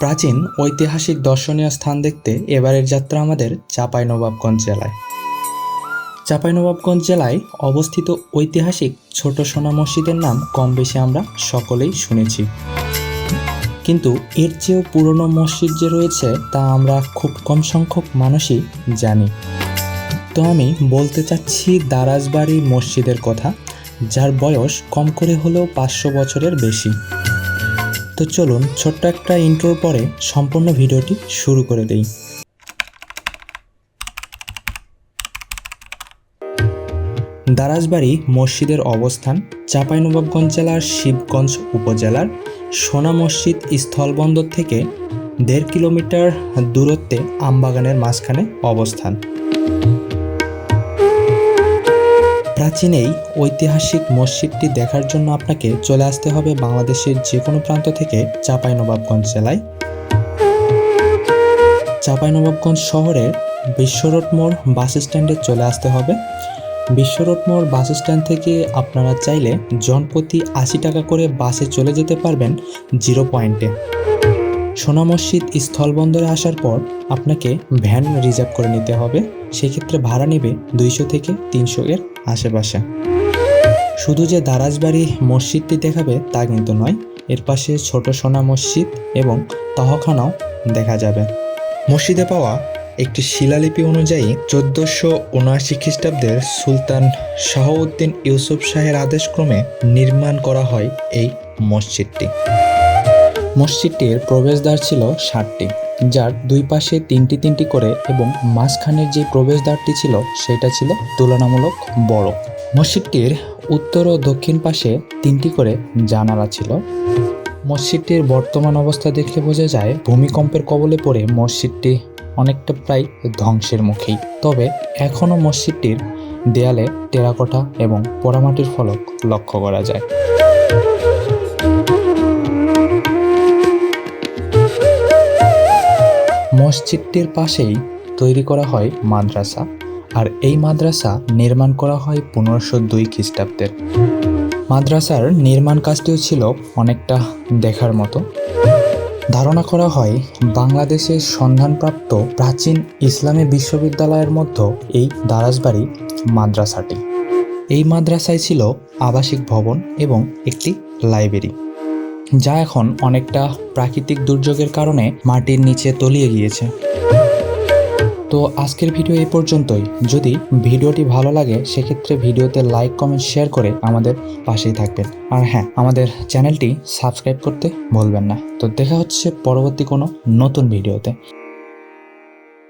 প্রাচীন ঐতিহাসিক দর্শনীয় স্থান দেখতে এবারের যাত্রা আমাদের চাঁপাইনবাবগঞ্জ জেলায়। চাঁপাইনবাবগঞ্জ জেলায় অবস্থিত ঐতিহাসিক ছোট সোনা মসজিদের নাম কম বেশি আমরা সকলেই শুনেছি। কিন্তু এর চেয়েও পুরনো মসজিদ যে রয়েছে তা আমরা খুব কম সংখ্যক মানুষই জানি। তো আমি বলতে চাচ্ছি দারাজবাড়ি মসজিদের কথা, যার বয়স কম করে হলেও পাঁচশো বছরের বেশি। তো চলুন ছোট্ট একটা ইন্ট্রোর পরে সম্পূর্ণ ভিডিওটি শুরু করে দেই। দারাজবাড়ি মসজিদের অবস্থান চাঁপাইনবাবগঞ্জ জেলার শিবগঞ্জ উপজেলার সোনা মসজিদ স্থলবন্দর থেকে দেড় কিলোমিটার দূরত্বে আমবাগানের মাঝখানে অবস্থান। প্রাচীন এই ঐতিহাসিক মসজিদটি দেখার জন্য আপনাকে চলে আসতে হবে বাংলাদেশের যে কোনো প্রান্ত থেকে চাঁপাইনবাবগঞ্জ জেলায়। চাঁপাইনবাবগঞ্জ শহরের বিশ্বরোড মোড় বাস স্ট্যান্ডে চলে আসতে হবে। বিশ্বরোড মোড় বাস স্ট্যান্ড থেকে আপনারা চাইলে জনপ্রতি আশি টাকা করে বাসে চলে যেতে পারবেন জিরো পয়েন্টে। সোনা মসজিদ স্থলবন্দরে আসার পর আপনাকে ভ্যান রিজার্ভ করে নিতে হবে। সেক্ষেত্রে ভাড়া নেবে দুইশো থেকে তিনশো এর আশেপাশে। শুধু যে দারাজবাড়ি মসজিদটি দেখাবে তা কিন্তু নয়, এর পাশে ছোট সোনা মসজিদ এবং তহখানাও দেখা যাবে। মসজিদে পাওয়া একটি শিলালিপি অনুযায়ী চোদ্দোশো উনআশি খ্রিস্টাব্দের সুলতান শাহউদ্দিন ইউসুফ শাহের আদেশক্রমে নির্মাণ করা হয় এই মসজিদটি। মসজিদটির প্রবেশদ্বার ছিল ষাটটি। যার দুই পাশে তিনটি তিনটি করে এবং মাঝখানের যে প্রবেশদ্বারটি ছিল, সেটা ছিল তুলনামূলক বড়। মসজিদটির উত্তর ও দক্ষিণ পাশে তিনটি করে জানালা ছিল। মসজিদটির বর্তমান অবস্থা দেখলে বোঝা যায়, ভূমিকম্পের কবলে পড়ে মসজিদটি অনেকটা প্রায় ধ্বংসের মুখেই। তবে এখনও মসজিদটির দেয়ালে টেরাকোটা এবং পোড়ামাটির ফলক লক্ষ্য করা যায়। মসজিদটির পাশেই তৈরি করা হয় মাদ্রাসা আর এই মাদ্রাসা নির্মাণ করা হয় পনেরোশো দুই খ্রিস্টাব্দের মাদ্রাসার নির্মাণ কাজটিও ছিল অনেকটা দেখার মতো। ধারণা করা হয় বাংলাদেশের সন্ধানপ্রাপ্ত প্রাচীন ইসলামী বিশ্ববিদ্যালয়ের মধ্যে এই দারাজবাড়ি মাদ্রাসাটি। এই মাদ্রাসায় ছিল আবাসিক ভবন এবং একটি লাইব্রেরি। যা এখন অনেকটা প্রাকৃতিক দুর্যোগের কারণে মাটির নিচে তলিয়ে গিয়েছে। তো আজকের ভিডিও এই পর্যন্তই। যদি ভিডিওটি ভালো লাগে, সেক্ষেত্রে ভিডিওতে লাইক, কমেন্ট, শেয়ার করে আমাদের পাশেই থাকবেন। আর হ্যাঁ আমাদের চ্যানেলটি সাবস্ক্রাইব করতে ভুলবেন না। তো দেখা হচ্ছে পরবর্তী কোনো নতুন ভিডিওতে।